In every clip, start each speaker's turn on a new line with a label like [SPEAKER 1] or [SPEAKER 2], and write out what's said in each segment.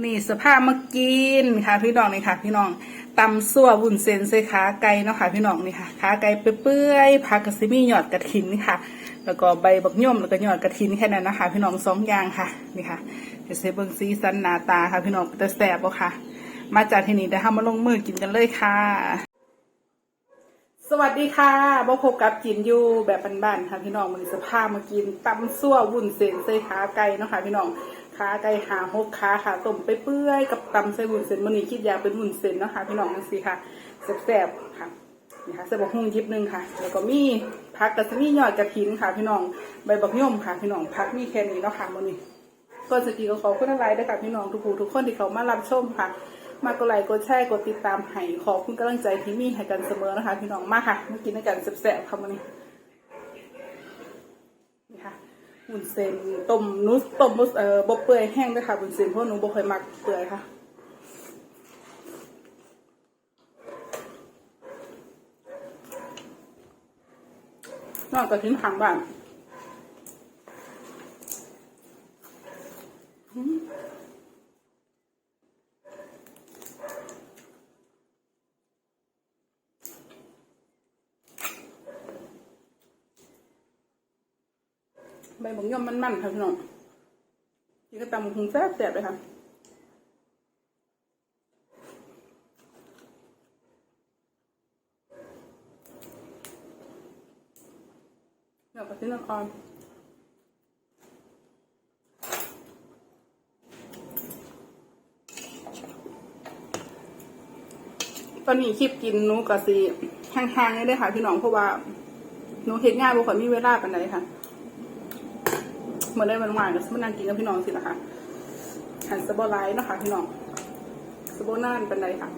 [SPEAKER 1] วันนี้สภาพมากินค่ะพี่น้องนี่ค่ะ พี่น้องตำซั่ววุ้นเส้นใส่ขาไก่เนาะค่ะ พี่น้องนี่ค่ะขาไก่เปื่อยๆผักกระซิมีหยอดกระถินนี่ค่ะ แล้วก็ใบบักย่อมแล้วก็หยอดกระถินแค่นั้นนะคะ พี่น้องสองอย่างค่ะนี่ค่ะเดี๋ยวเซเบิงซีซันหนาตาค่ะพี่น้องจะแสบบ่ค่ะ มาจากที่นี่เดี๋ยวเรามาลงมือกินกันเลยค่ะ สวัสดีค่ะบ่พบกับกินอยู่แบบบ้านๆค่ะพี่น้องมันสภาพมากินตำซั่ววุ้นเส้นใส่ขาไก่เนาะค่ะ พี่น้อง ขาไก่หาหกขาค่ะต้มไปเปื่อยกับตำใส่วุ้นเส้นมันนี้คิดอยากเป็นวุ้นเส้นเนาะค่ะพี่น้องนั่นสิค่ะแซ่บๆค่ะนี่ค่ะใส่บักหุ่งยิบหนึงค่ะ แล้วก็มีผักกระสมียอดกระถินค่ะ พี่น้องใบบักย่อมค่ะ พี่น้องผักมีแค่นี้เนาะค่ะมันนี้ก่อนสกีก็ขอบคุณอะไรด้วยค่ะพี่น้องทุกผู้ทุกคนที่เขามารับชมค่ะ มากดไลค์กดแชร์กดติดตามให้ขอบคุณกำลังใจที่มีให้กันเสมอนะคะ พี่น้องมากค่ะมากินด้วยกันแซ่บๆค่ะวันนี้นี่ค่ะ บุญเซนต้มนุสต้มนุสเอ่อบเปื่อยแห้งด้วยค่ะบุญเซนเพราะหนูบ่เคยมักเปื่อยค่ะนอกจากทิ้งทางบ้าน ใบบังย่อมมันๆค่ะพี่น้องนี่ก็ตำบักหุงแซ่บๆเลยค่ะเดี๋ยวกระทิ้งน้ำอ่อนตอนนี้คลิปกินนูกะสีห่างๆเลยค่ะพี่น้องเพราะว่าหนูเห็นง่านบุคคลมีเวลาปันใดค่ะ มื่อได้วันวานก็สมานั่งกินกับพี่น้องสินะคะหันสบอไลท์นะคะพี่น้องสบอน่านเป็นไรค่ะ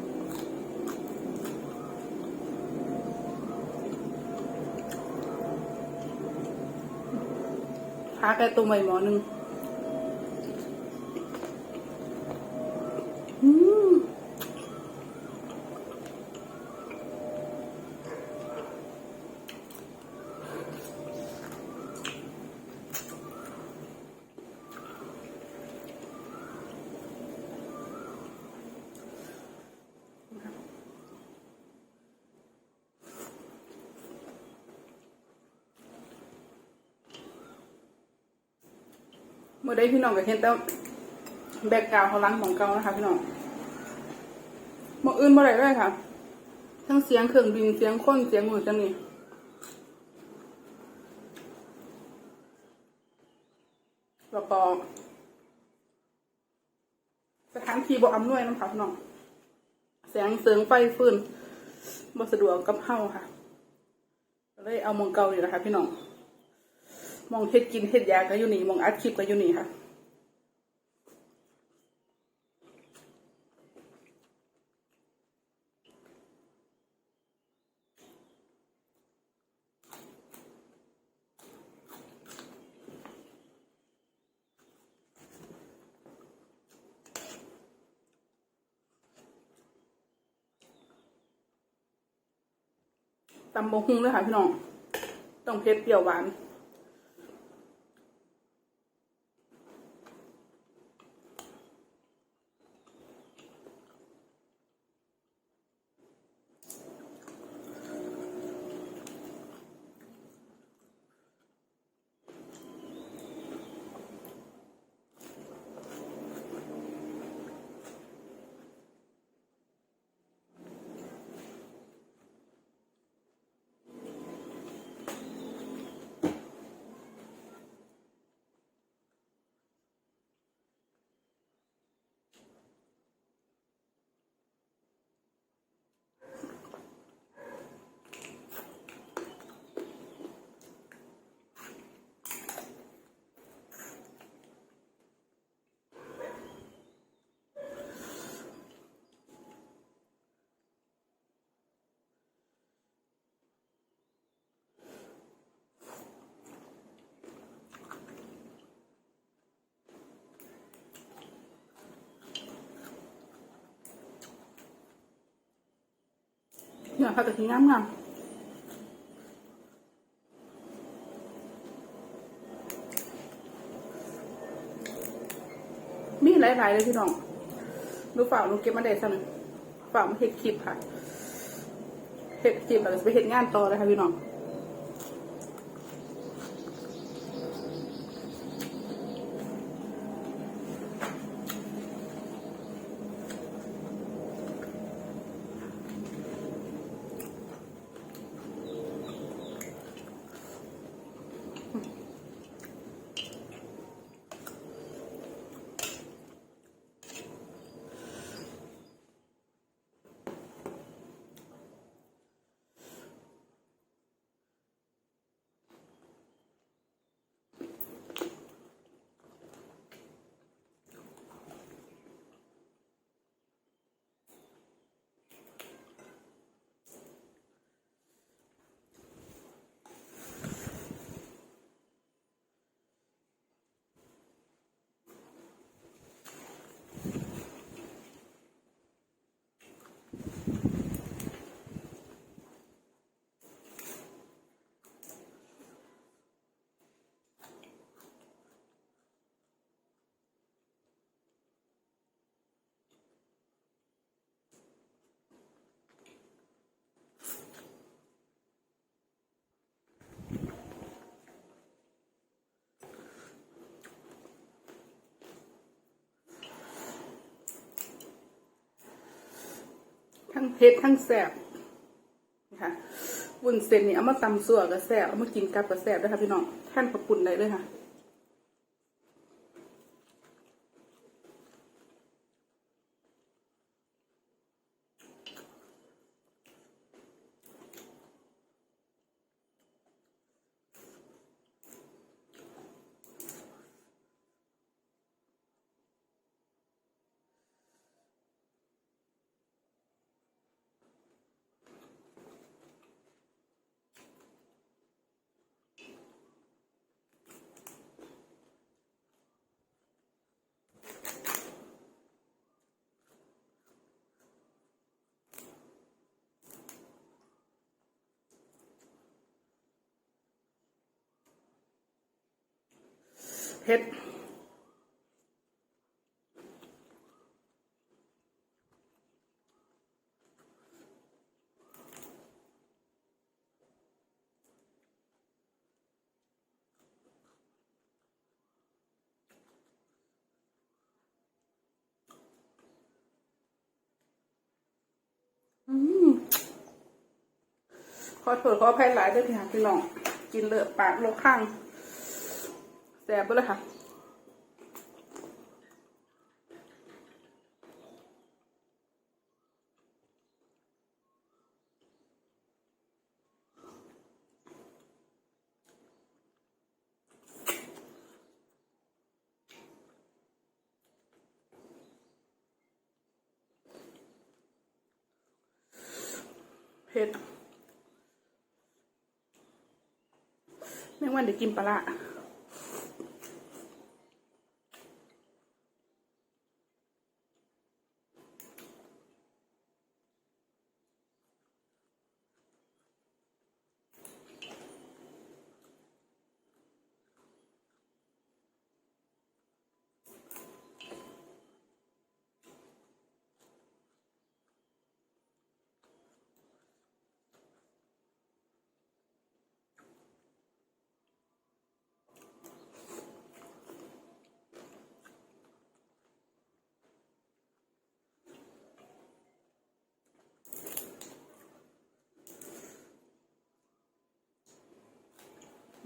[SPEAKER 1] พาแกตัวใหม่หมอหนึ่ง เมื่อได้พี่น้องก็เห็นแต่แบกกาวเขาล้างของเก่านะคะ พี่น้องมองอื่นบ่ได้เลยค่ะ ทั้งเสียงเครื่องบินเสียงคนเสียงหมูจังนี่แล้วก็สถานที่บ่อำนวยน้ำค่ะพี่น้องแสงเสริงไฟฟืนบ่สะดวกกับเฮาค่ะเลยเอามองเก่านี่แหละคะพี่น้อง มองเฮ็ดกินเฮ็ดยาก็อยู่นี่มองอัดคลิปก็อยู่นี่ค่ะตำบงฮุงเลยค่ะพี่น้อง ต้องเผ็ดเปรี้ยวหวาน เนี่ยผักกะทิงามงามมีหลายๆเลยพี่น้องดูฝ่าลูกเก็บมาได้ซะหนึ่งฝ่ามาเห็ดคลิปค่ะเห็ดคลิปแล้วก็จะไปเห็ดงานต่อเลยค่ะพี่น้อง เผ็ดทั้งแสบนะคะวุ้นเส้นนี่เอามาตำสั่วก็แสบเอามากินกับก็แสบด้วยค่ะพี่น้องแท่นประปุ่นได้เลยค่ะ เผ็ดอืมขอโทษขออภัยหลายด้วยพี่ค่ะพี่น้อง กินเลอะปากเลอะข้าง แสบไปเลยค่ะเผ็ดแม่งวันเดี๋ยวกินปลาร้า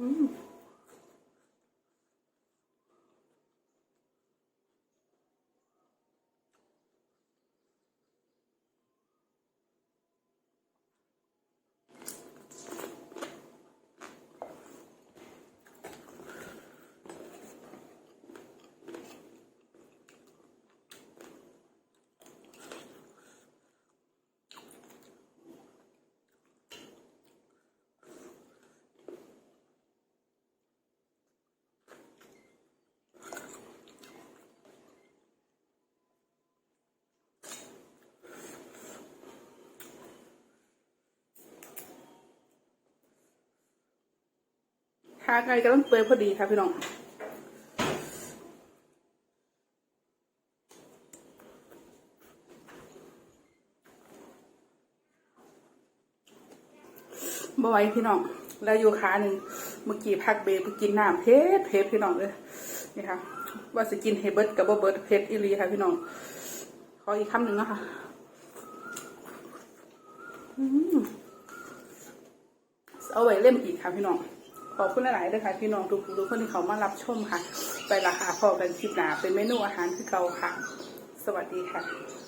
[SPEAKER 1] อื ทาไก็ต้องเปื่อยพอดีค่ะพี่น้องบอยพี่น้องแล้วอยู่ขาหนึ่งเมื่อกี้พักเบรกกินน้ำเพสเพสพี่น้องเลยนี่ค่ะว่าจะกินเฮเบิร์ตกับเบิร์ตเพสอิลีค่ะพี่น้อง ขออีกคำหนึ่งนะคะอืมเอาไว้เล่มอีกค่ะพี่น้อง ขอบคุณหลายๆด้วยค่ะพี่น้องทุกทุกคนที่เขามารับชมค่ะ ไปราคาพอกันคลิปหนาเป็นเมนูอาหารที่เก่าค่ะ สวัสดีค่ะ